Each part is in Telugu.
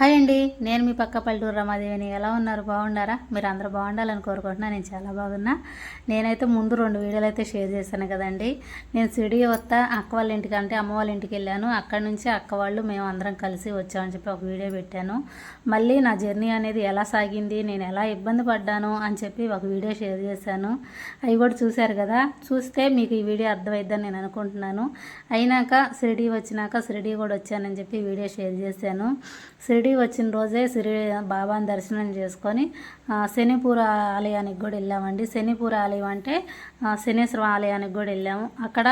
హాయ్ అండి. నేను మీ పక్క పల్లెటూరు రమాదేవిని. ఎలా ఉన్నారు? బాగున్నారా? మీరు అందరూ బాగుండాలని కోరుకుంటున్నా నేను చాలా బాగున్నా. నేనైతే ముందు రెండు వీడియోలు అయితే షేర్ చేశాను కదండి. నేను సిడి వస్తా అక్క వాళ్ళ ఇంటికి అంటే అమ్మ వాళ్ళ ఇంటికి వెళ్ళాను. అక్కడ నుంచి అక్క వాళ్ళు మేము అందరం కలిసి వచ్చామని చెప్పి ఒక వీడియో పెట్టాను. మళ్ళీ నా జర్నీ అనేది ఎలా సాగింది? నేను ఎలా ఇబ్బంది పడ్డాను? అని చెప్పి ఒక వీడియో షేర్ చేశాను. అవి కూడా చూశారు కదా? చూస్తే మీకు ఈ వీడియో అర్థమైద్దని నేను అనుకుంటున్నాను. అయినాక సిరిడి వచ్చినాక సిరిడి కూడా వచ్చానని చెప్పి వీడియో షేర్ చేశాను. షిరిడి వచ్చిన రోజే షిరిడి బాబాని దర్శనం చేసుకొని శనిపూర ఆలయానికి కూడా వెళ్ళామండి. శనిపూర ఆలయం అంటే శనేశ్వర ఆలయానికి కూడా వెళ్ళాము. అక్కడ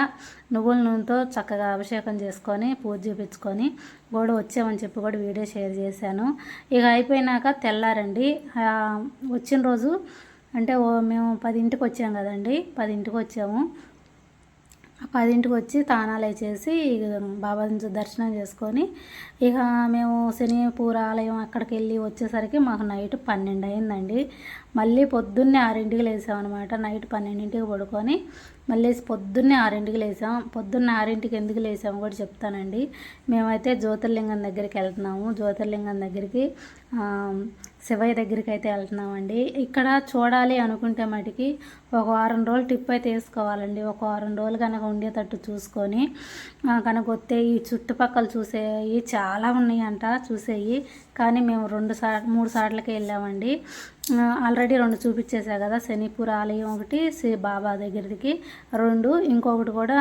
నువ్వుల నూనెతో చక్కగా అభిషేకం చేసుకొని పూజ చేపించుకొని కూడా వచ్చామని చెప్పి కూడా వీడియో షేర్ చేశాను. ఇక అయిపోయినాక తెల్లారండి. వచ్చిన రోజు అంటే ఓ మేము పదింటికి వచ్చాం కదండి. పదింటికి వచ్చాము. పదింటికి వచ్చి తానాలు వేసేసి బాబాని దర్శనం చేసుకొని ఇక మేము శనిపూర ఆలయం అక్కడికి వెళ్ళి వచ్చేసరికి మాకు నైట్ పన్నెండు అయిందండి. మళ్ళీ పొద్దున్నే ఆరింటికి లేసామన్నమాట. నైట్ పన్నెండింటికి పడుకొని మళ్ళీ పొద్దున్నే ఆరింటికి లేసాం. పొద్దున్నే ఆరింటికి ఎందుకు లేసాము కూడా చెప్తానండి. మేమైతే జ్యోతిర్లింగం దగ్గరికి వెళ్తున్నాము. జ్యోతిర్లింగం దగ్గరికి శివయ్య దగ్గరికి అయితే వెళ్తున్నామండి. ఇక్కడ చూడాలి అనుకుంటే మటుకి ఒక వారం రోజులు ట్రిప్ అయితే వేసుకోవాలండి. ఒక వారం రోజులు కనుక ఉండేటట్టు చూసుకొని కనుక వస్తే ఈ చుట్టుపక్కల చూసేవి చాలా ఉన్నాయంట చూసేవి కానీ మేము రెండు సా మూడు సార్లకే వెళ్ళామండి. ఆల్రెడీ రెండు చూపించేసా కదా శనిపూర్ ఆలయం ఒకటి శ్రీ బాబా దగ్గరికి రెండు. ఇంకొకటి కూడా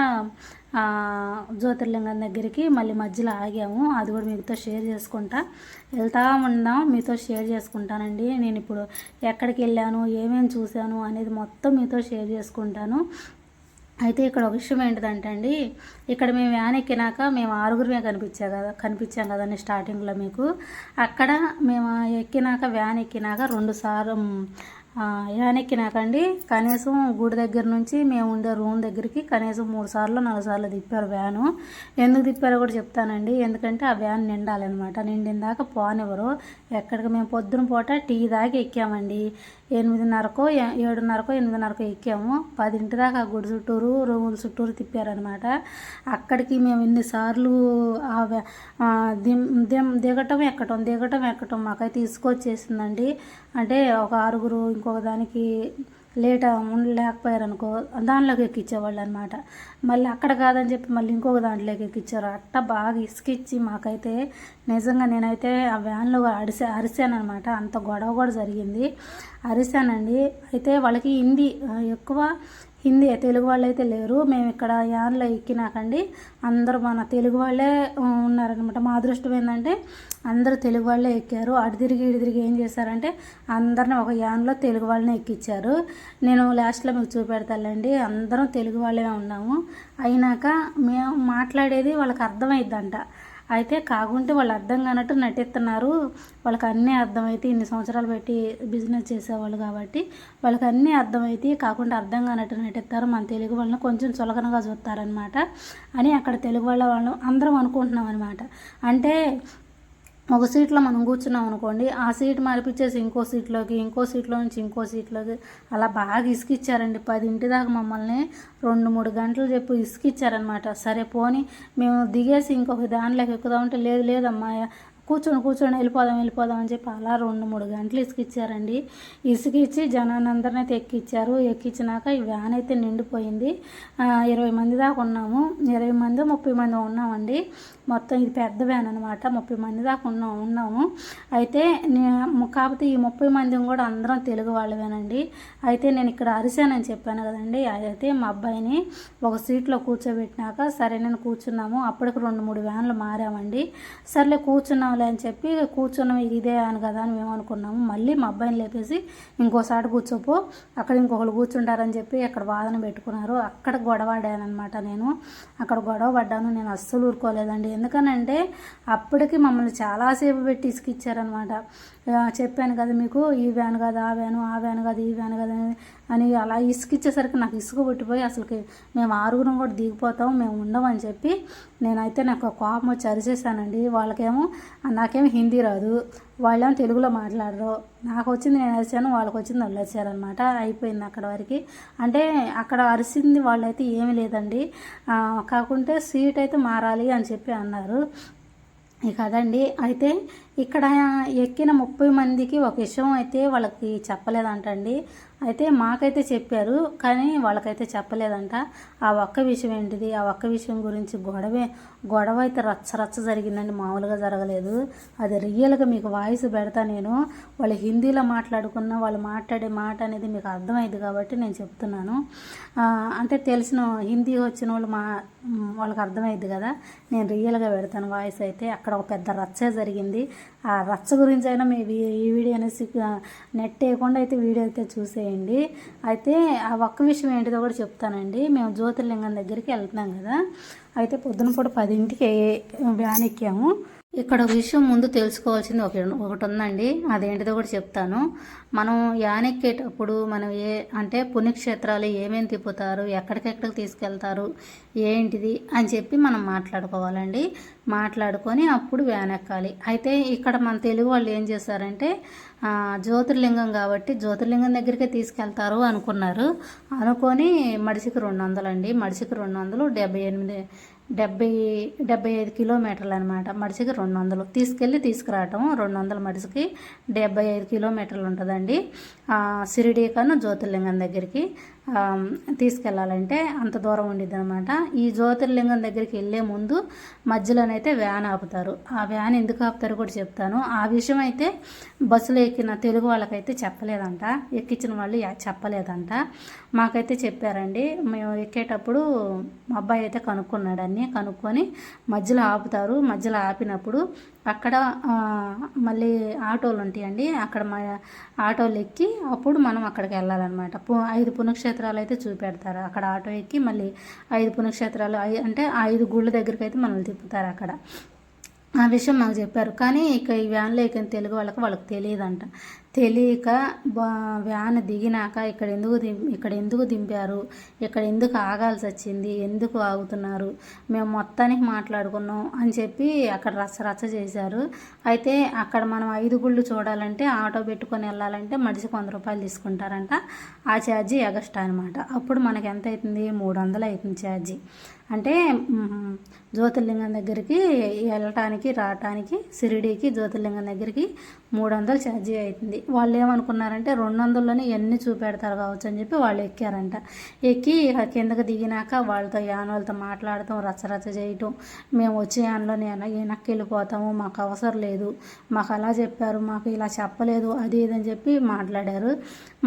జ్యోతిర్లింగం దగ్గరికి మళ్ళీ మధ్యలో ఆగాము. అది కూడా మీతో షేర్ చేసుకుంటా. వెళ్తా ఉన్నాం మీతో షేర్ చేసుకుంటానండి. నేను ఇప్పుడు ఎక్కడికి వెళ్ళాను ఏమేమి చూశాను అనేది మొత్తం మీతో షేర్ చేసుకుంటాను. అయితే ఇక్కడ ఒక విషయం ఏంటిదంటే అండి ఇక్కడ మేము వ్యాన్ ఎక్కినాక మేము ఆరుగురమే కనిపించా కదా కనిపించాం కదండి స్టార్టింగ్లో మీకు. అక్కడ మేము ఎక్కినాక వ్యాన్ ఎక్కినాక రెండు సార్లు ఆ, వ్యాన్ కనీసం గుడి దగ్గర నుంచి మేము ఉండే రూమ్ దగ్గరికి కనీసం మూడు సార్లు నాలుగు సార్లు తిప్పారు వ్యాను. ఎందుకు తిప్పారో కూడా చెప్తానండి. ఎందుకంటే ఆ వ్యాన్ నిండాలన్నమాట. నిండిన దాకా పోనివ్వరు. ఎక్కడికి మేము పొద్దున పూట టీ దాకా ఎక్కామండి. ఎనిమిదిన్నరకో ఏడున్నరకో ఎనిమిదిన్నరకో ఎక్కాము. పదింటి దాకా ఆ గుడి చుట్టూరు రూముల చుట్టూరు తిప్పారనమాట అక్కడికి మేము ఎన్నిసార్లు ఆ దిం- దిం- దిగటం ఎక్కటం దిగటం ఎక్కటం మాకైతే తీసుకొచ్చేసిందండి. అంటే ఒక ఆరుగురు ఇంకొక దానికి లేట్ లేకపోయారు అనుకో దానిలోకి ఎక్కించేవాళ్ళు అనమాట మళ్ళీ అక్కడ కాదని చెప్పి మళ్ళీ ఇంకొక దాంట్లోకి ఎక్కించారు అట్ట బాగా ఇసుకిచ్చి మాకైతే నిజంగా నేనైతే ఆ వ్యాన్లో అరిసా అరిసానమాట అంత గొడవ కూడా జరిగింది. అరిసానండి. అయితే వాళ్ళకి హిందీ ఎక్కువ హిందీ తెలుగు వాళ్ళు అయితే లేరు. మేము ఇక్కడ యాన్లో ఎక్కినాకండి. అందరూ మన తెలుగు వాళ్ళే ఉన్నారనమాట మా అదృష్టం ఏంటంటే అందరూ తెలుగు వాళ్ళే ఎక్కారు. అటు తిరిగి ఇటు తిరిగి ఏం చేశారంటే అందరిని ఒక యాన్లో తెలుగు వాళ్ళని ఎక్కించారు నేను లాస్ట్లో మీకు చూపెడతానండి. అందరం తెలుగు వాళ్ళే ఉన్నాము. అయినాక మేము మాట్లాడేది వాళ్ళకి అర్థమైద్దంట. అయితే కాకుంటే వాళ్ళు అర్థం కానట్టు నటిస్తున్నారు. వాళ్ళకి అన్నీ అర్థమైతే ఇన్ని సంవత్సరాలు పెట్టి బిజినెస్ చేసేవాళ్ళు కాబట్టి వాళ్ళకి అన్నీ అర్థమైతే కాకుండా అర్థం కానట్టు నటిస్తారు. మన తెలుగు వాళ్ళని కొంచెం చులకనగా చూస్తారనమాట అని అక్కడ తెలుగు వాళ్ళ వాళ్ళు అందరం అనుకుంటున్నాం అనమాట అంటే ఒక సీట్లో మనం కూర్చున్నాం అనుకోండి ఆ సీట్ మార్పిచ్చేసి ఇంకో సీట్లోకి ఇంకో సీట్లో నుంచి ఇంకో సీట్లోకి అలా బాగా ఇసుకిచ్చారండి. పదింటి దాకా మమ్మల్ని రెండు మూడు గంటలు చెప్పి ఇసుకిచ్చారనమాట సరే పోని మేము దిగేసి ఇంకొక దానిలోకి ఎక్కుదామంటే లేదు లేదమ్మా కూర్చొని కూర్చొని వెళ్ళిపోదాం వెళ్ళిపోదాం అని చెప్పి అలా రెండు మూడు గంటలు ఇసుకిచ్చారండి. ఇసుకిచ్చి జనాన్ని అందరిని అయితే ఎక్కిచ్చారు. ఎక్కించినాక ఈ వ్యాన్ అయితే నిండిపోయింది. ఇరవై మంది దాకా ఉన్నాము. ఇరవై మంది ముప్పై మంది ఉన్నామండి. మొత్తం ఇది పెద్ద వ్యాన్ అనమాట ముప్పై మంది దాకా ఉన్నాం ఉన్నాము. అయితే నేను కాకపోతే ఈ ముప్పై మంది కూడా అందరం తెలుగు వాళ్ళవేనండి అయితే నేను ఇక్కడ అరిశానని చెప్పాను కదండి. అయితే మా అబ్బాయిని ఒక సీట్లో కూర్చోబెట్టినాక సరే నేను కూర్చున్నాము. అప్పటికి రెండు మూడు వ్యాన్లు మారామండి. సర్లే కూర్చున్నాంలే అని చెప్పి కూర్చున్నాం ఇదే అని కదా అని మేము అనుకున్నాము. మళ్ళీ మా అబ్బాయిని లేపేసి ఇంకోసారి కూర్చోపో అక్కడ ఇంకొకరు కూర్చుంటారని చెప్పి అక్కడ వాదన పెట్టుకున్నారు. అక్కడ గొడవాడానమాట నేను. అక్కడ గొడవ పడ్డాను. నేను అస్సలు ఊరుకోలేదండి. ఎందుకనంటే అప్పటికి మమ్మల్ని చాలాసేపు పెట్టి ఇసుకిచ్చారనమాట చెప్పాను కదా మీకు ఈ వ్యాన్ కాదు ఆ వ్యాను ఆ వ్యాన్ కాదు ఈ వ్యాన్ కాదు అని- అలా ఇసుక ఇచ్చేసరికి నాకు ఇసుక పుట్టిపోయి అసలుకి మేము ఆరుగురం కూడా దిగిపోతాం మేము ఉండమని చెప్పి నేనైతే నాకు కోపం వచ్చి అరిచేసానండి వాళ్ళకేమో నాకేమో హిందీ రాదు వాళ్ళేమో తెలుగులో మాట్లాడరు. నాకు వచ్చింది నేను అరిచాను వాళ్ళకి వచ్చింది వాళ్ళు అరిచారనమాట అయిపోయింది అక్కడ వరకు. అంటే అక్కడ అరిసింది వాళ్ళైతే ఏమీ లేదండి. కాకుంటే సీట్ అయితే మారాలి అని చెప్పి అన్నారు. ఇక అదండి. అయితే ఇక్కడ ఎక్కిన ముప్పై మందికి ఒక విషయం అయితే వాళ్ళకి చెప్పలేదంటండి. అయితే మాకైతే చెప్పారు కానీ వాళ్ళకైతే చెప్పలేదంట. ఆ ఒక్క విషయం ఏంటిది? ఆ ఒక్క విషయం గురించి గొడవే గొడవ అయితే రచ్చ రచ్చ జరిగిందండి. మామూలుగా జరగలేదు. అది రియల్గా మీకు వాయిస్ పెడతా నేను. వాళ్ళు హిందీలో మాట్లాడుకున్న వాళ్ళు మాట్లాడే మాట అనేది మీకు అర్థమైంది కాబట్టి నేను చెప్తున్నాను. అంటే తెలిసిన హిందీ వచ్చిన వాళ్ళు మా వాళ్ళకి అర్థమైంది కదా. నేను రియల్గా పెడతాను వాయిస్ అయితే. అక్కడ ఒక పెద్ద రచ్చ జరిగింది. ఆ రచ్చ గురించి అయినా మీ ఈ వీడియో అనేసి నెట్ వేయకుండా అయితే వీడియో అయితే చూసేయండి. అయితే ఆ ఒక్క విషయం ఏంటిదో కూడా చెప్తానండి. మేము జ్యోతిర్లింగం దగ్గరికి వెళ్తున్నాం కదా. అయితే పొద్దున పూట పదింటికి వ్యాన్ ఎక్కాము. ఇక్కడ ఒక విషయం ముందు తెలుసుకోవాల్సింది ఒక ఒకటి ఉందండి అదేంటిదో కూడా చెప్తాను. మనం యానెక్కేటప్పుడు మనం ఏ అంటే పుణ్యక్షేత్రాలు ఏమేమి తిప్పుతారు ఎక్కడికెక్కడికి తీసుకెళ్తారు ఏంటిది అని చెప్పి మనం మాట్లాడుకోవాలండి. మాట్లాడుకొని అప్పుడు వ్యాన్ ఎక్కాలి అయితే ఇక్కడ మన తెలుగు వాళ్ళు ఏం చేశారంటే జ్యోతిర్లింగం కాబట్టి జ్యోతిర్లింగం దగ్గరికే తీసుకెళ్తారు అనుకున్నారు. అనుకొని మడిసికి రెండు వందలు అండి మడిసికి రెండు వందలు డెబ్బై ఎనిమిది డెబ్బై డెబ్బై ఐదు కిలోమీటర్లు అనమాట మడిసికి రెండు వందలు తీసుకెళ్ళి తీసుకురావటం రెండు వందల మడిసికి డెబ్బై ఐదు కిలోమీటర్లు ఉంటుందండి. ఆ, జ్యోతిర్లింగం దగ్గరికి. తీసుకెళ్ళాలంటే అంత దూరం ఉండిద్ది అనమాట ఈ జ్యోతిర్లింగం దగ్గరికి వెళ్ళే ముందు మధ్యలోనైతే వ్యాన్ ఆపుతారు. ఆ వ్యాన్ ఎందుకు ఆపుతారో కూడా చెప్తాను. ఆ విషయం అయితే బస్సులో ఎక్కిన తెలుగు వాళ్ళకైతే చెప్పలేదంట. ఎక్కించిన వాళ్ళు చెప్పలేదంట. మాకైతే చెప్పారండి. మేము ఎక్కేటప్పుడు మా అబ్బాయి అయితే కనుక్కున్నాడు అన్నీ. కనుక్కొని మధ్యలో ఆపుతారు. మధ్యలో ఆపినప్పుడు అక్కడ మళ్ళీ ఆటోలు ఉంటాయండి. అక్కడ మా ఆటోలు ఎక్కి అప్పుడు మనం అక్కడికి వెళ్ళాలన్నమాట. పు- ఐదు పుణ్యక్షేత్రాలు అయితే చూపెడతారు. అక్కడ ఆటో ఎక్కి మళ్ళీ ఐదు పుణ్యక్షేత్రాలు అంటే ఐదు గుళ్ళ దగ్గరికి అయితే మనల్ని తిప్పుతారు అక్కడ. ఆ విషయం మాకు చెప్పారు. కానీ ఇక ఈ వ్యాన్లో ఎక్కిన తెలుగు వాళ్ళకి వాళ్ళకి తెలియదంట. తెలియక బా- వ్యాన్ దిగినాక ఇక్కడ ఎందుకు దిం ఇక్కడ ఎందుకు దింపారు? ఇక్కడ ఎందుకు ఆగాల్సి వచ్చింది? ఎందుకు ఆగుతున్నారు? మేము మొత్తానికి మాట్లాడుకున్నాం అని చెప్పి అక్కడ రచ్చ రచ్చ చేశారు. అయితే అక్కడ మనం ఐదు గుళ్ళు చూడాలంటే ఆటో పెట్టుకొని వెళ్ళాలంటే మనిషికి వంద రూపాయలు తీసుకుంటారంట. ఆ ఛార్జీ ఎగస్ట్రా అనమాట అప్పుడు మనకి ఎంత అవుతుంది మూడు వందలు అవుతుంది ఛార్జీ. అంటే జ్యోతిర్లింగం దగ్గరికి వెళ్ళటానికి రావటానికి షిరిడీకి జ్యోతిర్లింగం దగ్గరికి మూడు వందలు ఛార్జీ అవుతుంది వాళ్ళు ఏమనుకున్నారంటే రెండు వందల్లోనే ఎన్ని చూపెడతారు కావచ్చు అని చెప్పి వాళ్ళు ఎక్కారంట. ఎక్కి ఇక కిందకి దిగినాక వాళ్ళతో యానోళ్ళతో మాట్లాడటం రచ్చరచ్చ చేయటం. మేము వచ్చే యాన్లోనే వెనక్కి వెళ్ళిపోతాము మాకు అవసరం లేదు. మాకు అలా చెప్పారు మాకు ఇలా చెప్పలేదు అది ఇది అని చెప్పి మాట్లాడారు.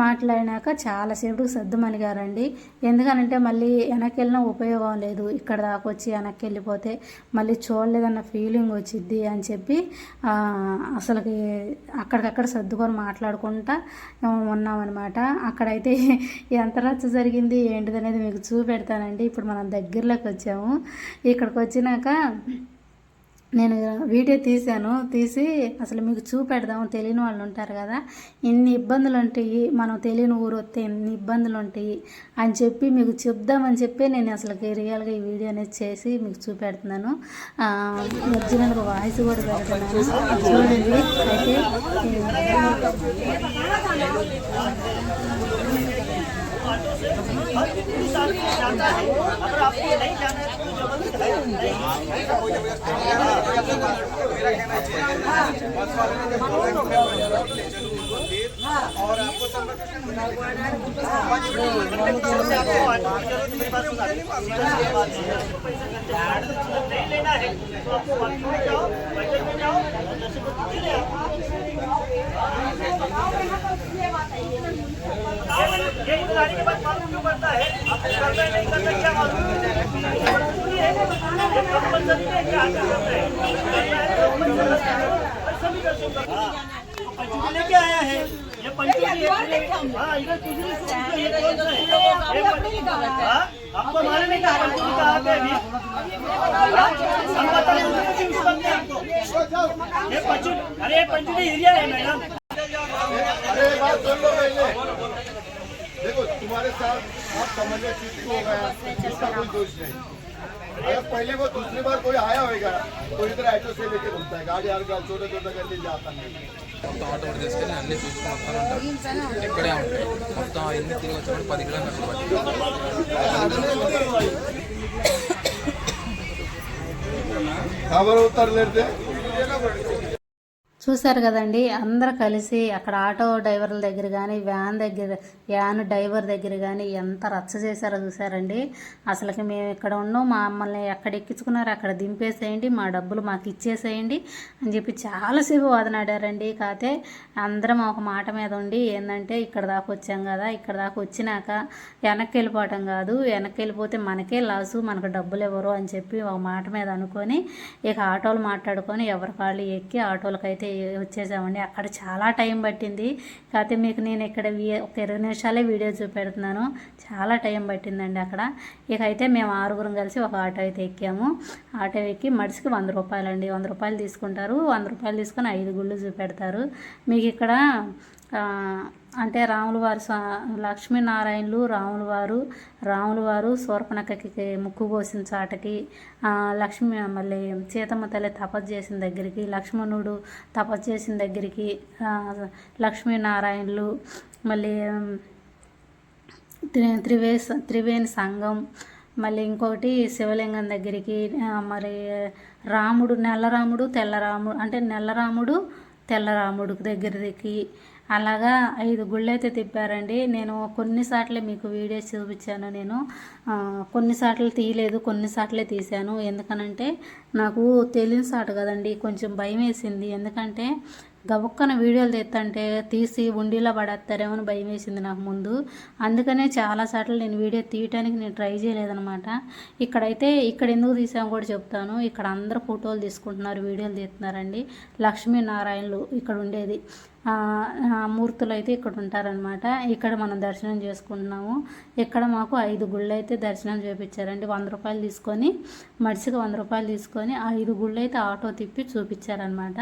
మాట్లాడినాక చాలాసేపు సర్దుమణిగారండి. ఎందుకనంటే మళ్ళీ వెనక్కి వెళ్ళినా ఉపయోగం లేదు. ఇక్కడ దాకా వచ్చి వెనక్కి వెళ్ళిపోతే మళ్ళీ చూడలేదన్న ఫీలింగ్ వచ్చిద్ది అని చెప్పి అసలుకి అక్కడికక్కడ సర్దుకొని మాట్లాడుకుంటా ఉన్నామన్నమాట. అక్కడైతే ఎంత రచ్చ జరిగింది ఏంటిది అనేది మీకు చూపెడతానండి. ఇప్పుడు మనం దగ్గరలోకి వచ్చాము. ఇక్కడికి వచ్చినాక నేను వీడియో తీశాను తీసి అసలు మీకు చూపెడదాం తెలియని వాళ్ళు ఉంటారు కదా ఇన్ని ఇబ్బందులు ఉంటాయి మనం తెలియని ఊరు వస్తే ఇన్ని ఇబ్బందులు ఉంటాయి అని చెప్పి మీకు చెప్దామని చెప్పి నేను అసలు రియల్గా ఈ వీడియో అనేది చేసి మీకు చూపెడుతున్నాను. ఒరిజినల్గా వాయిస్ కూడా పెడుతున్నాను. చూడండి అయితే ऑटो से हर हिंदू शादी में जाता है अगर आपको ये नहीं जाना है तो ज़बरदस्त है और आपको नहीं। लेना है। तो आपको वाकिंग में जाओ बैठक में जाओ दस रुपये ये इंतजारी के बाद मालूम क्यों पड़ता है? करना नहीं करना क्या मालूम पंचमी लेके आया है ये पंचमी हाँ इधर दूसरी आपको मालूम? नहीं कहा कहा पे अभी हम पता नहीं आपको ये पंचमी अरे पंचमी एरिया है मैडम। अरे बात सुन लो पहले। तुम्हारे साथ आप समझने चूक हो गया इसका कोई दोष नहीं अगर पहले वो दूसरी बार कोई आया होगा तो इधर ऑटो से लेके घूमता है गाड़ी आर छोटा छोटा करके जाता है మొత్తం ఆటో కూడా తీసుకెళ్ళి అన్ని చూసుకొని వస్తాను ఉంటారు ఇక్కడే ఉంటాయి మొత్తం ఎన్ని తిరిగి వచ్చినప్పుడు పది కిలోమీటర్లు పట్టి खबर उतर लेते చూశారు కదండి అందరు కలిసి అక్కడ ఆటో డ్రైవర్ల దగ్గర కానీ వ్యాన్ దగ్గర వ్యాన్ డ్రైవర్ దగ్గర కానీ ఎంత రచ్చ చేశారో చూసారండి. అసలుకి మేము ఇక్కడ ఉన్నాం మమ్మల్ని ఎక్కడ ఎక్కించుకున్నారో అక్కడ దింపేసేయండి మా డబ్బులు మాకు ఇచ్చేసేయండి అని చెప్పి చాలాసేపు వాదనాడారండి. కాకపోతే అందరం ఒక మాట మీద ఉండి ఏంటంటే ఇక్కడ దాకా వచ్చాం కదా ఇక్కడ దాకా వచ్చినాక వెనక్కి వెళ్ళిపోవటం కాదు వెనక్కి వెళ్ళిపోతే మనకే లాసు మనకు డబ్బులు ఇవ్వరు అని చెప్పి ఒక మాట మీద అనుకొని ఇక ఆటోలు మాట్లాడుకొని ఎవరి కాళ్ళు ఎక్కి ఆటోలకైతే వచ్చేసామండి. అక్కడ చాలా టైం పట్టింది. కాకపోతే మీకు నేను ఇక్కడ వీ- ఒక ఇరవై నిమిషాలే వీడియో చూపెడుతున్నాను. చాలా టైం పట్టిందండి అక్కడ. ఇక అయితే మేము ఆరుగురం కలిసి ఒక ఆటో అయితే ఎక్కాము. ఆటో ఎక్కి మడిసికి వంద రూపాయలండి. వంద రూపాయలు తీసుకుంటారు. వంద రూపాయలు తీసుకొని ఐదు గుళ్ళు చూపెడతారు. మీకు ఇక్కడ అంటే రాములు వారు స్వా- లక్ష్మీనారాయణులు రాముల వారు రాములు వారు శూర్పణఖకి ముక్కు పోసిన చాటకి లక్ష్మి మళ్ళీ సీతమ్మ తల్లి తపస్సు చేసిన దగ్గరికి లక్ష్మణుడు తపస్సు చేసిన దగ్గరికి లక్ష్మీనారాయణులు మళ్ళీ త్రి త్రివే త్రివేణి సంఘం మళ్ళీ ఇంకొకటి శివలింగం దగ్గరికి మరి రాముడు నల్లరాముడు తెల్లరాముడు అంటే నల్లరాముడు తెల్లరాముడు దగ్గరికి అలాగా ఐదు గుళ్ళు అయితే తిప్పారండి. నేను కొన్నిసార్లు మీకు వీడియోస్ చూపించాను. నేను కొన్నిసార్లు తీయలేదు కొన్నిసార్లే తీశాను. ఎందుకనంటే నాకు తెలియని సాటు కదండి కొంచెం భయం వేసింది. ఎందుకంటే గబుక్కన వీడియోలు తెత్తంటే తీసి ఉండిలో పడేస్తారేమో అని భయం వేసింది నాకు ముందు. అందుకనే చాలాసార్లు నేను వీడియో తీయటానికి నేను ట్రై చేయలేదనమాట ఇక్కడైతే ఇక్కడ ఎందుకు తీసాము కూడా చెప్తాను. ఇక్కడ అందరు ఫోటోలు తీసుకుంటున్నారు వీడియోలు తీస్తున్నారండి లక్ష్మీనారాయణలు ఇక్కడ ఉండేది. మూర్తులు అయితే ఇక్కడ ఉంటారనమాట ఇక్కడ మనం దర్శనం చేసుకుంటున్నాము. ఇక్కడ మాకు ఐదు గుళ్ళు అయితే దర్శనం చేపించారండి వంద రూపాయలు తీసుకొని మడిసికి వంద రూపాయలు తీసుకొని ఐదు గుళ్ళు అయితే ఆటో తిప్పి చూపించారనమాట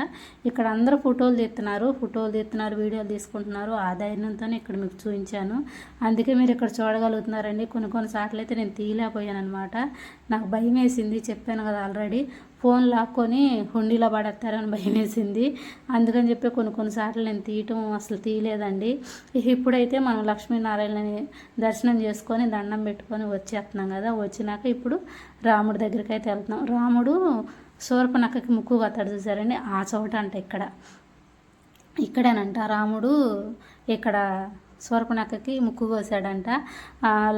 ఇక్కడ అందరూ ఫోటోలు తీస్తున్నారు. ఫోటోలు తీస్తున్నారు వీడియోలు తీసుకుంటున్నారు. ఆ ధైర్యంతో ఇక్కడ మీకు చూపించాను. అందుకే మీరు ఇక్కడ చూడగలుగుతున్నారండి. కొన్ని కొన్ని సార్లు అయితే నేను తీయలేకపోయాను అనమాట నాకు భయం వేసింది చెప్పాను కదా ఆల్రెడీ. ఫోన్ లాక్కొని హుండీలో పడేస్తారని భయం వేసింది అందుకని చెప్పి కొన్ని కొన్నిసార్లు నేను తీయటం అసలు తీయలేదండి. ఇప్పుడైతే మనం లక్ష్మీనారాయణని దర్శనం చేసుకొని దండం పెట్టుకొని వచ్చేస్తున్నాం కదా. వచ్చినాక ఇప్పుడు రాముడి దగ్గరికి అయితే వెళ్తున్నాం. రాముడు సూర్పనక్కకి ముక్కు కత్తాడు చూసారండి? ఆ చోట అంట ఇక్కడ. ఇక్కడేనంట. రాముడు ఇక్కడ శూర్పణఖకి ముక్కు కోసాడంట.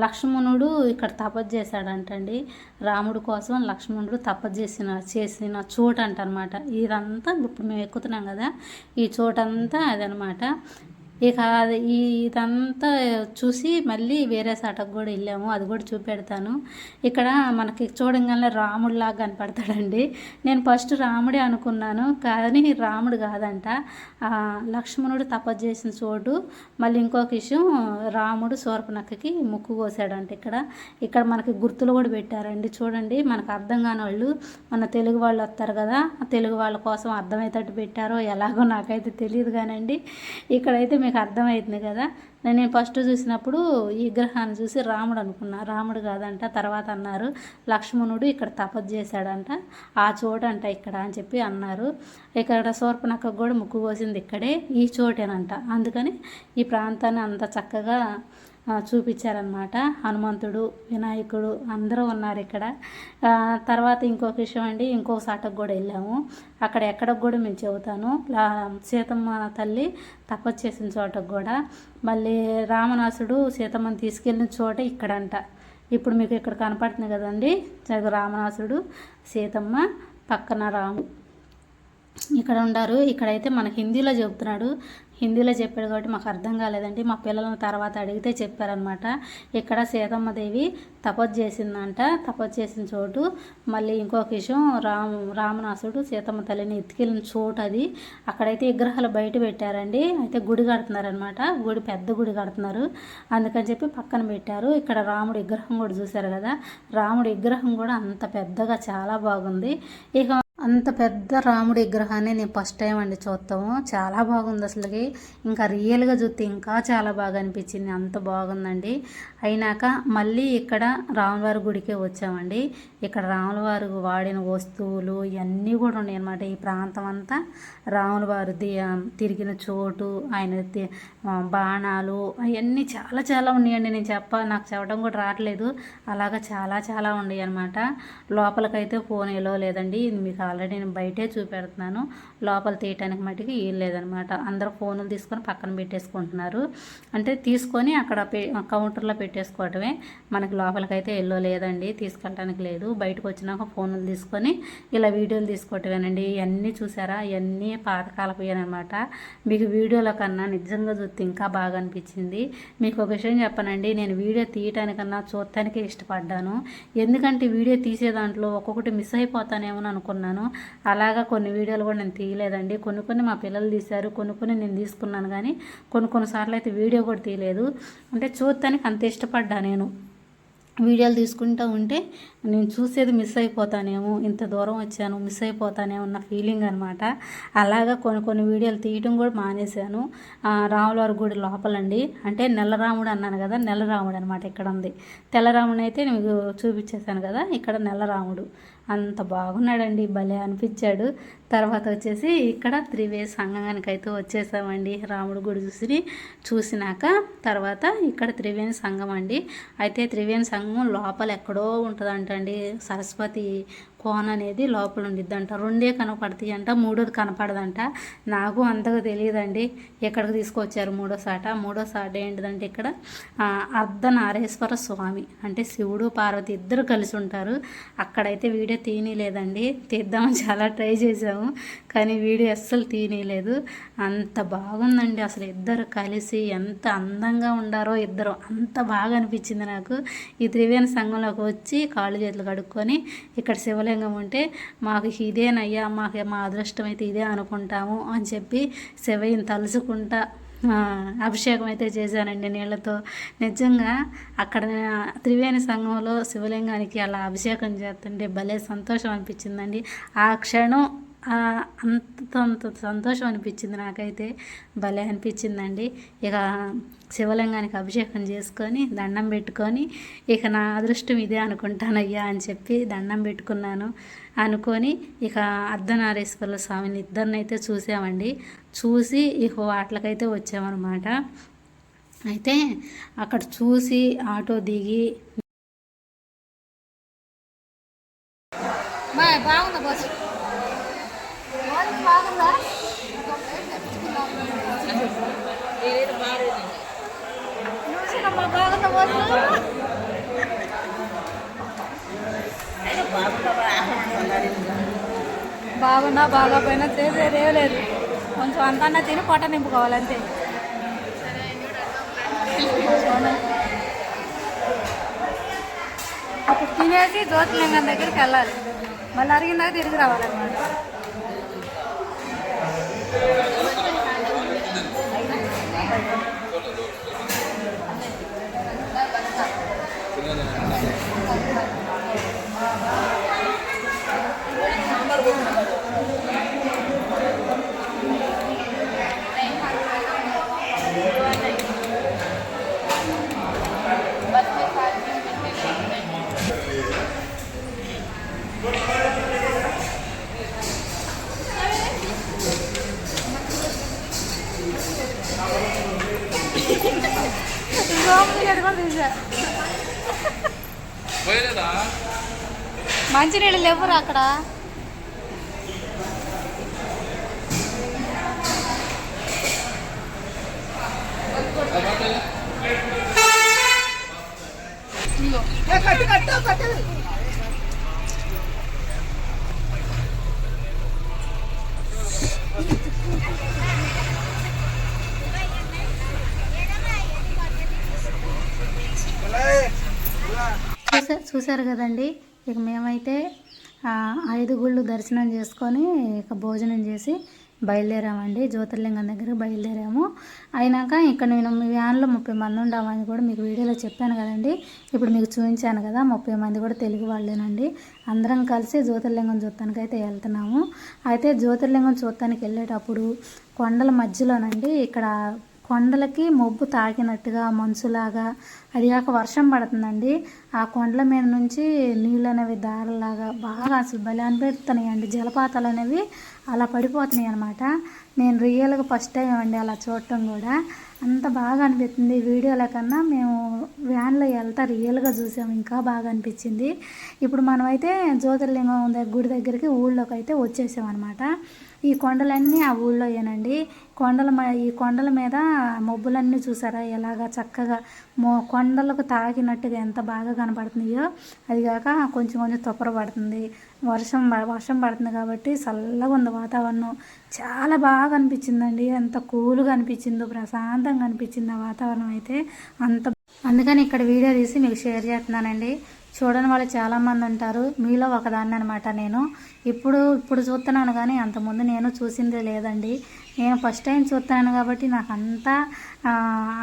లక్ష్మణుడు ఇక్కడ తపస్సు చేశాడంట అండి రాముడు కోసం లక్ష్మణుడు తపస్సు చేసిన చేసిన చోటు అంట అనమాట ఇదంతా ఇప్పుడు మేము ఎక్కుతున్నాం కదా ఈ చోటంతా అదనమాట ఇక అది ఈ ఇదంతా చూసి మళ్ళీ వేరే సాటకు కూడా వెళ్ళాము. అది కూడా చూపెడతాను. ఇక్కడ మనకి చూడంగానే రాముడిలాగా కనపడతాడండి. నేను ఫస్ట్ రాముడే అనుకున్నాను కానీ రాముడు కాదంట. లక్ష్మణుడు తపస్సు చేసిన చోటు. మళ్ళీ ఇంకొక విషయం రాముడు శూర్పణఖకి ముక్కు కోసాడంట ఇక్కడ. ఇక్కడ మనకి గుర్తులు కూడా పెట్టారండి. చూడండి మనకు అర్థం కాని వాళ్ళు మన తెలుగు వాళ్ళు వస్తారు కదా తెలుగు వాళ్ళ కోసం అర్థమయ్యేటట్టు పెట్టారో ఎలాగో నాకైతే తెలియదు కానండి. ఇక్కడైతే మేము మీకు అర్థమవుతుంది కదా? నేను ఫస్ట్ చూసినప్పుడు ఈ విగ్రహాన్ని చూసి రాముడు అనుకున్నా. రాముడు కాదంట తర్వాత అన్నారు లక్ష్మణుడు ఇక్కడ తపస్సు చేశాడంట ఆ చోటంట ఇక్కడ అని చెప్పి అన్నారు. ఇక్కడ శూర్పణఖకు కూడా ముక్కు కోసింది ఇక్కడే ఈ చోటేనంట. అందుకని ఈ ప్రాంతాన్ని అంత చక్కగా చూపించారనమాట హనుమంతుడు వినాయకుడు అందరూ ఉన్నారు ఇక్కడ. తర్వాత ఇంకొక విషయం అండి ఇంకో సాటకు కూడా వెళ్ళాము. అక్కడ ఎక్కడికి కూడా మేము చెబుతాను. సీతమ్మ తల్లి తపస్సు చేసిన చోటకు కూడా. మళ్ళీ రామనాసుడు సీతమ్మని తీసుకెళ్ళిన చోట ఇక్కడంట. ఇప్పుడు మీకు ఇక్కడ కనపడుతుంది కదండి జగ రామనాసుడు సీతమ్మ పక్కన రాము. ఇక్కడ ఉండారు. ఇక్కడైతే మన హిందీలో చెబుతున్నాడు హిందీలో చెప్పాడు కాబట్టి మాకు అర్థం కాలేదండి. మా పిల్లలను తర్వాత అడిగితే చెప్పారనమాట ఇక్కడ సీతమ్మదేవి తపస్సు చేసిందంట. తపస్సు చేసిన చోటు మళ్ళీ ఇంకొక విషయం రాము రామనాసుడు సీతమ్మ తల్లిని ఎత్తుకెళ్ళిన చోటు అది. అక్కడైతే విగ్రహాలు బయట పెట్టారండి. అయితే గుడి కడుతున్నారనమాట గుడి పెద్ద గుడి కడుతున్నారు. అందుకని చెప్పి పక్కన పెట్టారు. ఇక్కడ రాముడి విగ్రహం కూడా చూశారు కదా. రాముడి విగ్రహం కూడా అంత పెద్దగా చాలా బాగుంది. ఇక అంత పెద్ద రాముడి విగ్రహాన్ని నేను ఫస్ట్ టైం అండి చూస్తాము చాలా బాగుంది అసలుకి. ఇంకా రియల్గా చూస్తే ఇంకా చాలా బాగా అనిపించింది. అంత బాగుందండి. అయినాక మళ్ళీ ఇక్కడ రాములవారి గుడికే వచ్చామండి. ఇక్కడ రాములవారు వాడిన వస్తువులు ఇవన్నీ కూడా ఉన్నాయి అనమాట ఈ ప్రాంతం అంతా రాములవారు ది తిరిగిన చోటు ఆయన బాణాలు అవన్నీ చాలా చాలా ఉన్నాయండి. నేను చెప్ప నాకు చెప్పడం కూడా రావట్లేదు. అలాగా చాలా చాలా ఉన్నాయి అనమాట లోపలికైతే పోనీలో లేదండి. మీకు ఆల్రెడీ నేను బయటే చూపెడుతున్నాను. లోపల తీయటానికి మటుకు లేదనమాట అందరూ ఫోన్లు తీసుకొని పక్కన పెట్టేసుకుంటున్నారు. అంటే తీసుకొని అక్కడ పె కౌంటర్లో పెట్టేసుకోవటమే. మనకి లోపలికైతే ఎల్లో లేదండి తీసుకెళ్ళడానికి లేదు. బయటకు వచ్చినాక ఫోన్లు తీసుకొని ఇలా వీడియోలు తీసుకోవటమేనండి. ఇవన్నీ చూసారా? ఇవన్నీ పాతకాలపోయానమాట మీకు వీడియోలో కన్నా నిజంగా చూస్తే ఇంకా బాగా అనిపించింది. మీకు ఒక విషయం చెప్పనండి నేను వీడియో తీయటానికన్నా చూడటానికే ఇష్టపడ్డాను. ఎందుకంటే వీడియో తీసే దాంట్లో ఒక్కొక్కటి మిస్ అయిపోతానేమో అనుకున్నాను. అలాగా కొన్ని వీడియోలు కూడా నేను తీయలేదండి. కొన్ని కొన్ని మా పిల్లలు తీశారు కొన్ని కొన్ని నేను తీసుకున్నాను. కానీ కొన్ని కొన్నిసార్లు అయితే వీడియో కూడా తీయలేదు. అంటే చూడటానికి అంత ఇష్టం ఇష్టపడ్డా నేను. వీడియోలు తీసుకుంటూ ఉంటే నేను చూసేది మిస్ అయిపోతానేమో ఇంత దూరం వచ్చాను మిస్ అయిపోతానేమో అన్న ఫీలింగ్ అనమాట అలాగా కొన్ని కొన్ని వీడియోలు తీయటం కూడా మానేశాను. రాములవారి గుడి లోపలండి. అంటే నెల్లరాముడు అన్నాను కదా నెల్లరాముడు అనమాట ఇక్కడ ఉంది. తెల్లరాముడు అయితే నేను చూపించేశాను కదా ఇక్కడ నెల్లరాముడు. అంత బాగున్నాడండి భలే అనిపించాడు. తర్వాత వచ్చేసి ఇక్కడ త్రివేది సంఘానికి అయితే వచ్చేసామండి. రాముడు గుడి చూసి చూసినాక తర్వాత ఇక్కడ త్రివేణి సంఘం అండి. అయితే త్రివేణి సంఘం లోపల ఎక్కడో ఉంటుందంటండి. సరస్వతి కోన్ అనేది లోపల ఉండిద్దంట. రెండే కనపడతాయి అంట మూడోది కనపడదంట. నాకు అంతగా తెలియదండి ఎక్కడికి తీసుకొచ్చారు మూడో సాట. మూడో సాట ఏంటిదంటే ఇక్కడ అర్ధనారేశ్వర స్వామి అంటే శివుడు పార్వతి ఇద్దరు కలిసి ఉంటారు. అక్కడైతే వీడియో తీయలేదండి తీద్దామని చాలా ట్రై చేసాము కానీ వీడియో అస్సలు తీయలేదు అంత బాగుందండి అసలు ఇద్దరు కలిసి ఎంత అందంగా ఉండారో ఇద్దరు. అంత బాగా అనిపించింది నాకు. ఈ త్రివేణి సంఘంలోకి వచ్చి కాళ్ళు చేతులు కడుక్కొని ఇక్కడ శివలింగం ఉంటే మాకు ఇదేనయ్యా మాకు మా అదృష్టం అయితే ఇదే అనుకుంటాము అని చెప్పి శివయ్యని తలుచుకుంటా అభిషేకం అయితే చేశానండి నీళ్ళతో. నిజంగా అక్కడ త్రివేణి సంఘంలో శివలింగానికి అలా అభిషేకం చేస్తుంటే భలే సంతోషం అనిపించిందండి. ఆ క్షణం అంత అంత సంతోషం అనిపించింది నాకైతే. భలే అనిపించిందండి. ఇక శివలింగానికి అభిషేకం చేసుకొని దండం పెట్టుకొని ఇక నా అదృష్టం ఇదే అనుకుంటానయ్యా అని చెప్పి దండం పెట్టుకున్నాను. అనుకొని ఇక అర్ధనారేశ్వర స్వామిని ఇద్దరిని అయితే చూసామండి. చూసి ఇక వాటికైతే వచ్చామన్నమాట. అయితే అక్కడ చూసి ఆటో దిగి బాగుంది బస్సు బాగుందా చూసినమ్మా బాగున్నా బాగా బాగున్నా బాగోపోయినా ఏం లేదు. కొంచెం అంతా తిని పొట్ట నింపుకోవాలంతే. అప్పుడు తినేసి జ్యోతిలింగం దగ్గరికి వెళ్ళాలి. మళ్ళీ అరిగిందాక తిరిగి రావాలన్నమాట. మంచినీళ్ళు లేవురా అక్కడ. చూసా చూసారు కదండి? ఇక మేమైతే ఐదు గుళ్ళు దర్శనం చేసుకొని ఇక భోజనం చేసి బయలుదేరామండి. జ్యోతిర్లింగం దగ్గర బయలుదేరాము. అయినాక ఇక్కడ నేను మీ వ్యాన్లో ముప్పై మంది ఉండమని కూడా మీకు వీడియోలో చెప్పాను కదండి. ఇప్పుడు మీకు చూపించాను కదా ముప్పై మంది కూడా తెలుగు వాళ్ళేనండి. అందరం కలిసి జ్యోతిర్లింగం చూడటానికి అయితే వెళ్తున్నాము. అయితే జ్యోతిర్లింగం చూడటానికి వెళ్ళేటప్పుడు కొండల మధ్యలోనండి ఇక్కడ కొండలకి మొబ్బు తాకినట్టుగా మంచులాగా అది కాక వర్షం పడుతుందండి. ఆ కొండల మీద నుంచి నీళ్ళు అనేవి దారలాగా బాగా అసలు భలే అనిపెడుతున్నాయండి. జలపాతాలు అనేవి అలా పడిపోతున్నాయి అనమాట నేను రియల్గా ఫస్ట్ టైం అండి అలా చూడటం కూడా. అంత బాగా అనిపిస్తుంది. వీడియోల కన్నా మేము వ్యాన్లో వెళ్తా రియల్గా చూసాము ఇంకా బాగా అనిపించింది. ఇప్పుడు మనమైతే జ్యోతిర్లింగం దగ్గ- గుడి దగ్గరికి ఊళ్ళోకి అయితే వచ్చేసాం అనమాట ఈ కొండలన్నీ ఆ ఊళ్ళోయేనండి కొండల మ- ఈ కొండల మీద మబ్బులన్నీ చూసారా? ఎలాగా చక్కగా మో కొండలకు తాకినట్టుగా ఎంత బాగా కనపడుతున్నాయో అది కాక కొంచెం కొంచెం తుప్పర పడుతుంది. వర్షం వర్షం పడుతుంది కాబట్టి చల్లగా ఉంది వాతావరణం. చాలా బాగా అనిపించిందండి. ఎంత కూల్గా అనిపించిందో ప్రశాంతంగా అనిపించింది ఆ వాతావరణం అయితే. అంత అందుకని ఇక్కడ వీడియో తీసి మీకు షేర్ చేస్తున్నానండి. చూడని వాళ్ళు చాలామంది ఉంటారు. మీలో ఒకదాన్ని అనమాట నేను. ఇప్పుడు ఇప్పుడు చూస్తున్నాను కానీ అంతకుముందు నేను చూసిందే లేదండి. నేను ఫస్ట్ టైం చూస్తున్నాను కాబట్టి నాకు అంతా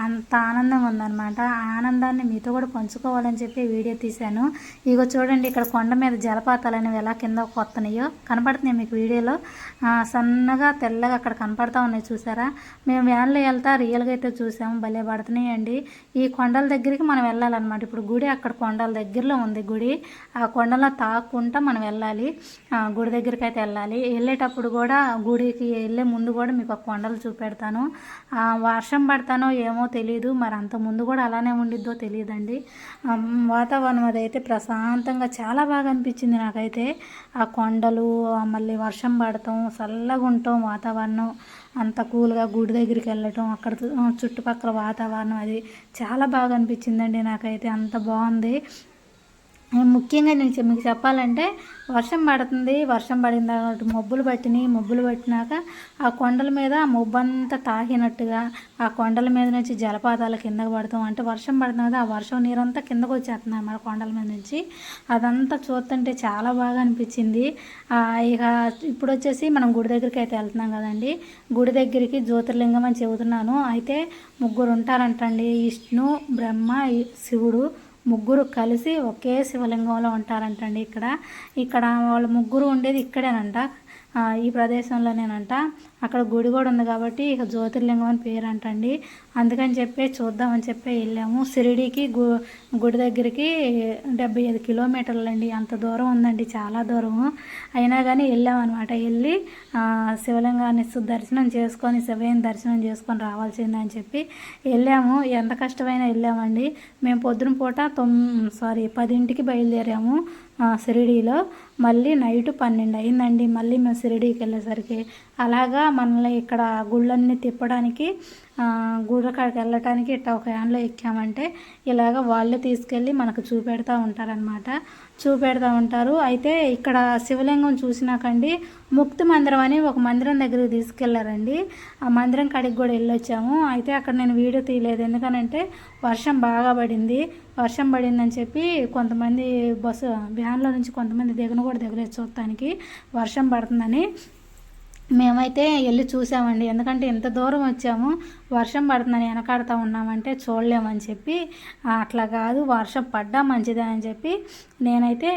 అంత ఆనందంగా ఉందన్నమాట. ఆ ఆనందాన్ని మీతో కూడా పంచుకోవాలని చెప్పి వీడియో తీశాను. ఇగో చూడండి ఇక్కడ కొండ మీద జలపాతాలు అనేవి ఎలా కింద కొత్తనాయో కనపడుతున్నాయి మీకు వీడియోలో. సన్నగా తెల్లగా అక్కడ కనపడతా ఉన్నాయి చూసారా? మేము వ్యాన్లో వెళ్తా రియల్గా అయితే చూసాము భలే పడుతున్నాయండి. ఈ కొండల దగ్గరికి మనం వెళ్ళాలన్నమాట. ఇప్పుడు గుడి అక్కడ కొండల దగ్గరలో ఉంది గుడి. ఆ కొండలో తాకుంటా మనం వెళ్ళాలి. గుడి దగ్గరికి అయితే వెళ్ళాలి. వెళ్ళేటప్పుడు కూడా గుడికి వెళ్ళే ముందు కూడా మీకు ఆ కొండలు చూపెడతాను. వర్షం పడితే తనో ఏమో తెలియదు మరి అంత ముందు కూడా అలానే ఉండిద్దో తెలియదండి వాతావరణం అదైతే ప్రశాంతంగా చాలా బాగా అనిపించింది నాకైతే. ఆ కొండలు మళ్ళీ వర్షం పడటం చల్లగా ఉండటం వాతావరణం. అంత కూల్గా గుడి దగ్గరికి వెళ్ళటం అక్కడ చుట్టుపక్కల వాతావరణం అది చాలా బాగా అనిపించిందండి నాకైతే. అంత బాగుంది. ముఖ్యంగా నేను చె- మీకు చెప్పాలంటే వర్షం పడుతుంది వర్షం పడిన తర్వాత మబ్బులు పట్టినాయి మబ్బులు పట్టినాక ఆ కొండల మీద ఆ మబ్బంతా తాకినట్టుగా ఆ కొండల మీద నుంచి జలపాతాలు కిందకు పడతాం. అంటే వర్షం పడుతుంది కదా ఆ వర్షం నీరంతా కిందకు వచ్చేస్తుంది అన్నమాట కొండల మీద నుంచి. అదంతా చూస్తుంటే చాలా బాగా అనిపించింది. ఇక ఇప్పుడు వచ్చేసి మనం గుడి దగ్గరికి అయితే వెళ్తున్నాం కదండి. గుడి దగ్గరికి జ్యోతిర్లింగం అని చెబుతున్నాను. అయితే ముగ్గురు ఉంటారంటండి విష్ణు బ్రహ్మ శివుడు. ముగ్గురు కలిసి ఒకే శివలింగంలో ఉంటారంటండి ఇక్కడ. ఇక్కడ వాళ్ళు ముగ్గురు ఉండేది ఇక్కడేనంట. ఆ, ఈ ప్రదేశంలోనేనంట. అక్కడ గుడి కూడా ఉంది కాబట్టి ఇక జ్యోతిర్లింగం అని పేరు అంటండి. అందుకని చెప్పి చూద్దామని చెప్పి వెళ్ళాము. షిరిడీకి గు గుడి దగ్గరికి డెబ్బై ఐదు కిలోమీటర్లు అండి అంత దూరం ఉందండి చాలా దూరము. అయినా కానీ వెళ్ళామన్నమాట. వెళ్ళి శివలింగాన్ని దర్శనం చేసుకొని శివయ్యని దర్శనం చేసుకొని రావాల్సిందే అని చెప్పి వెళ్ళాము. ఎంత కష్టమైనా వెళ్ళామండి. మేము పొద్దున పూట తొమ్ సారీ పదింటికి బయలుదేరాము షిరిడీలో. మళ్ళీ నైట్ పన్నెండు అయిందండి. మళ్ళీ మేము షిరిడీకి వెళ్ళేసరికి. అలాగా మనల్ని ఇక్కడ గుళ్ళన్నీ తిప్పడానికి ఆ, గుడి కాడికి వెళ్ళటానికి ఇట్లా ఒక యాన్లో ఎక్కామంటే ఇలాగ వాళ్ళు తీసుకెళ్ళి మనకు చూపెడతా ఉంటారనమాట చూపెడతా ఉంటారు. అయితే ఇక్కడ శివలింగం చూసినాకండి ముక్తి మందిరం అని ఒక మందిరం దగ్గరికి తీసుకెళ్ళారండి. ఆ మందిరం కాడికి కూడా వెళ్ళొచ్చాము. అయితే అక్కడ నేను వీడియో తీయలేదు. ఎందుకనంటే వర్షం బాగా పడింది. వర్షం పడిందని చెప్పి కొంతమంది బస్సు వ్యాన్లో నుంచి కొంతమంది దిగను కూడా దిగలేదు చూడటానికి. వర్షం పడుతుందని మేమైతే వెళ్ళి చూసామండి. ఎందుకంటే ఎంత దూరం వచ్చాము. వర్షం పడుతుందని వెనకాడుతూ ఉన్నామంటే చూడలేమని చెప్పి అట్లా కాదు. వర్షం పడ్డా మంచిదే అని చెప్పి నేనైతే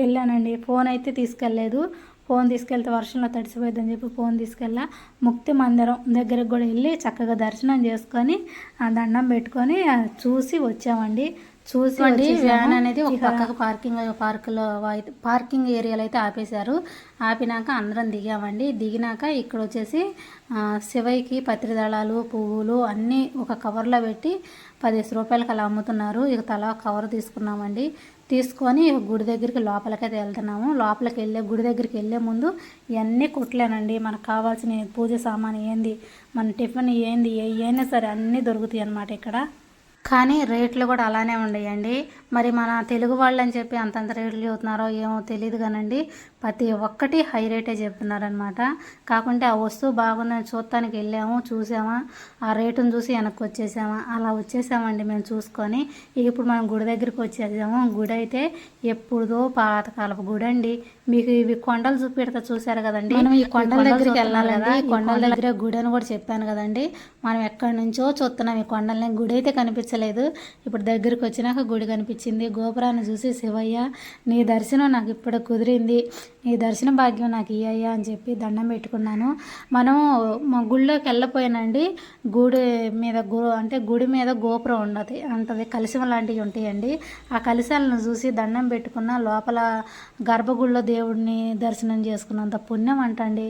వెళ్ళానండి. ఫోన్ అయితే తీసుకెళ్ళలేదు. ఫోన్ తీసుకెళ్తే వర్షంలో తడిసిపోయిద్దని చెప్పి ఫోన్ తీసుకెళ్ళా. ముక్తి మందిరం దగ్గరకు కూడా వెళ్ళి చక్కగా దర్శనం చేసుకొని ఆ దండం పెట్టుకొని చూసి వచ్చామండి. చూసి వ్యాన్ అనేది ఒక పక్కకు పార్కింగ్ పార్కులో అయితే పార్కింగ్ ఏరియాలో అయితే ఆపేశారు. ఆపినాక అందరం దిగామండి. దిగినాక ఇక్కడ వచ్చేసి శివయ్యకి పత్రి దళాలు పువ్వులు అన్నీ ఒక కవర్లో పెట్టి పదిహేను రూపాయలకి అలా అమ్ముతున్నారు. ఇక తలా కవర్ తీసుకున్నామండి. తీసుకొని గుడి దగ్గరికి లోపలికైతే వెళ్తున్నాము. లోపలికి వెళ్ళే గుడి దగ్గరికి వెళ్ళే ముందు ఇవన్నీ కుట్లేనండి మనకు కావాల్సిన పూజ సామాన్ ఏంది మన టిఫిన్ ఏంది ఏయైనా సరే అన్నీ దొరుకుతాయి అన్నమాట ఇక్కడ. కానీ రేట్లు కూడా అలానే ఉన్నాయండి మరి మన తెలుగు వాళ్ళు అని చెప్పి అంతంత రేట్లు చెబుతున్నారో ఏమో తెలియదు కానండి. ప్రతి ఒక్కటి హై రేటే చెప్తున్నారనమాట కాకుంటే ఆ వస్తువు బాగుందని చూడటానికి వెళ్ళాము చూసామా ఆ రేటును చూసి వెనక్కి వచ్చేసామా అలా వచ్చేసామండి మేము చూసుకొని. ఇప్పుడు మనం గుడి దగ్గరికి వచ్చేసాము గుడి అయితే ఎప్పుడుదో పాతకాలపు గుడి అండి. మీకు ఇవి కొండలు చూపెడతా చూసారు కదండి? మనం ఈ కొండల దగ్గరికి వెళ్ళాలి కదా ఈ కొండల దగ్గర గుడి అని కూడా చెప్పాను కదండి. మనం ఎక్కడి నుంచో చూస్తున్నాం. ఈ కొండల్ని గుడి అయితే కనిపించలేదు. ఇప్పుడు దగ్గరికి వచ్చినాక గుడి కనిపించింది. గోపురాన్ని చూసి శివయ్య నీ దర్శనం నాకు ఇప్పుడు కుదిరింది. నీ దర్శన భాగ్యం నాకు ఇయ్యయ్యా అని చెప్పి దండం పెట్టుకున్నాను. మనం మా గుళ్ళోకి వెళ్ళపోయానండి. గుడి మీద గు అంటే గుడి మీద గోపురం ఉండదు. అంటది కలశం లాంటివి ఉంటాయండి. ఆ కలశాలను చూసి దండం పెట్టుకున్న లోపల గర్భగుళ్ళో దేవుడిని దర్శనం చేసుకున్నంత పుణ్యం అంటండి.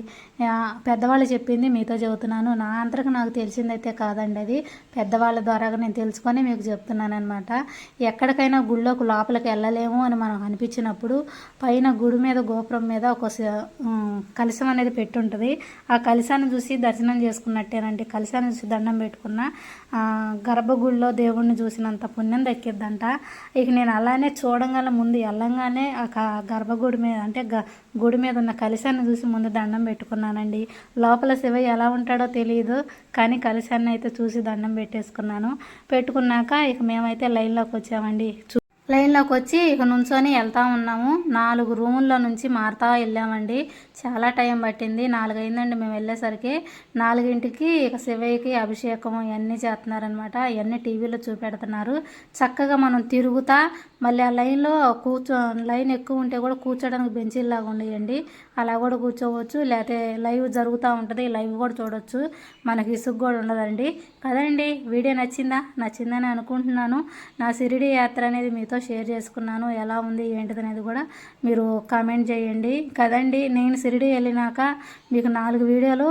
పెద్దవాళ్ళు చెప్పింది మీతో చెబుతున్నాను. నా అంతరకు నాకు తెలిసిందైతే కాదండి అది. పెద్దవాళ్ళ ద్వారాగా నేను తెలుసుకొని మీకు చెప్తున్నాను అనమాట ఎక్కడికైనా గుళ్ళోకి లోపలికి వెళ్ళలేము అని మనం అనిపించినప్పుడు పైన గుడి మీద గోపురం మీద ఒక స- కలశం అనేది పెట్టుంటుంది. ఆ కలశాన్ని చూసి దర్శనం చేసుకున్నట్టేనండి. కలశాన్ని చూసి దండం పెట్టుకున్న గర్భగుడిలో దేవుణ్ణి చూసినంత పుణ్యం దక్కిద్దంట. ఇక నేను అలానే చూడంగానే ముందు వెళ్ళంగానే ఆ క- గర్భగుడి మీద అంటే గ గుడి మీద ఉన్న కలిశాన్ని చూసి ముందు దండం పెట్టుకున్నానండి. లోపల శివ ఎలా ఉంటాడో తెలియదు కానీ కలిశాన్ని అయితే చూసి దండం పెట్టేసుకున్నాను. పెట్టుకున్నాక ఇక మేమైతే లైన్లోకి వచ్చామండి. చూ- లైన్లోకి వచ్చి ఇక నుంచొని వెళ్తా ఉన్నాము. నాలుగు రూముల్లో నుంచి మారుతా వెళ్ళామండి. చాలా టైం పట్టింది. నాలుగు అయిందండి మేము వెళ్ళేసరికి. నాలుగింటికి ఇక శివయ్యకి అభిషేకం ఇవన్నీ చేస్తున్నారనమాట ఇవన్నీ టీవీలో చూపెడుతున్నారు. చక్కగా మనం తిరుగుతా మళ్ళీ ఆ లైన్లో కూర్చో లైన్ ఎక్కువ ఉంటే కూడా కూర్చోడానికి బెంచీలాగా ఉండేయండి. అలా కూడా కూర్చోవచ్చు. లేకపోతే లైవ్ జరుగుతూ ఉంటుంది. లైవ్ కూడా చూడవచ్చు మనకి ఇసుగు కూడా ఉండదండి. కదండి వీడియో నచ్చిందా? నచ్చిందని అనుకుంటున్నాను. నా సిరిడి యాత్ర అనేది మీతో షేర్ చేసుకున్నాను. ఎలా ఉంది ఏంటిది అనేది కూడా మీరు కామెంట్ చేయండి. కదండి నేను షిరిడి వెళ్ళినాక మీకు నాలుగు వీడియోలు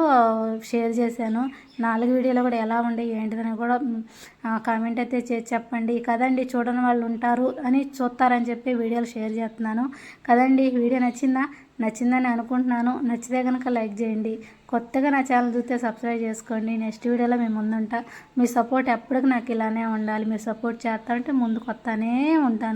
షేర్ చేశాను. నాలుగు వీడియోలు కూడా ఎలా ఉండే ఏంటిదని కూడా కామెంట్ అయితే చేసి చెప్పండి. కదండి చూడని వాళ్ళు ఉంటారు అని చూస్తారని చెప్పి వీడియోలు షేర్ చేస్తున్నాను. కదండి వీడియో నచ్చిందా? నచ్చిందని అనుకుంటున్నాను. నచ్చితే కనుక లైక్ చేయండి. కొత్తగా నా ఛానల్ చూస్తే సబ్స్క్రైబ్ చేసుకోండి. నెక్స్ట్ వీడియోలో మేము ముందుంటా. మీ సపోర్ట్ ఎప్పటికి నాకు ఇలానే ఉండాలి. మీరు సపోర్ట్ చేస్తా ఉంటే ముందుకు వస్తానే ఉంటాను.